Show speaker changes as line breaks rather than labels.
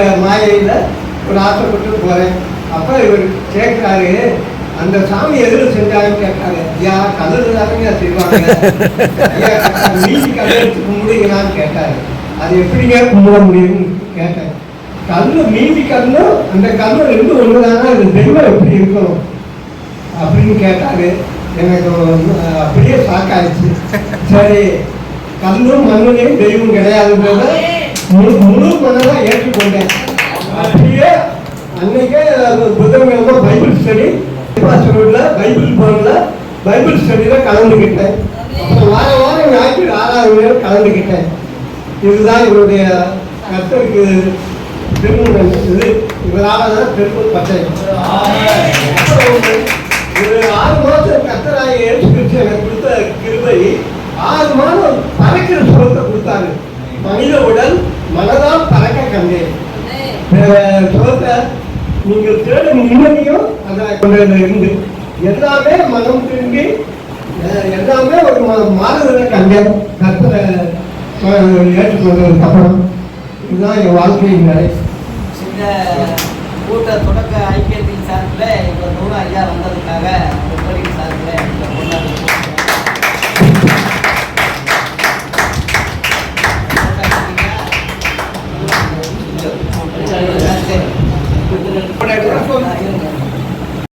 அந்த மாயையில் ஒரு ஆசைப்பட்டு போகிறேன் அப்போ இவர் கேட்குறாரு அந்த சாமி எதில் செஞ்சாங்கன்னு கேட்டாரு ஐயா கல்லு தானங்க செய்வாங்க. ஐயா மீதி எடுத்து கும்பிடுங்களான்னு கேட்டாரு. அது எப்படிங்க கும்பிட முடியும்னு கேட்டேன் கல்லு மீதி கல்லும் அந்த கல்லு ரெண்டு ஒன்று தானே அது தெய்வம் எப்படி இருக்கணும் அப்படின்னு கேட்டாரு. எனக்கு அப்படியே ஷாக்காயிடுச்சு சரி கல்லும் மண்ணுலையும் தெய்வம் கிடையாது முழு முழு மனதாக ஏற்றுக்கொண்டேன். அப்படியே அன்னைக்கே புதன்கிழமை பைபிள் ஸ்டடி பாஸ்டர்ல பைபிள் போர்டில் பைபிள் ஸ்டடியில் கலந்துக்கிட்டேன் அப்புறம் வாரம் வாரம் ஞாயிற்று ஆறாவது நேரம் கலந்துக்கிட்டேன் இதுதான் இவருடைய கத்தருக்கு திருமணம். இது இவரால் தான் திருமணம் பட்டேன். ஒரு ஆறு மாதம் கத்தராக ஏற்று எனக்கு கொடுத்த கிருபை ஆறு மாதம் பறக்கிற சுகத்தை நீங்கள் தேடும் நிம்மதியும் அதில் கொண்டு இருந்து. எல்லாமே மனம் திரும்பி எல்லாமே ஒரு ம- மாறுதலை கண்டேன் கத்தரை ஏற்றுக்கொண்டதுக்கு அப்புறம் இதுதான் என் வாழ்க்கையின் நிலை.
இந்த கூட்ட தொடக்க ஐக்கியத்தின் சார்பில் இவ்வளோ நூறு ஐயா வந்தது. Hôm nay tôi đã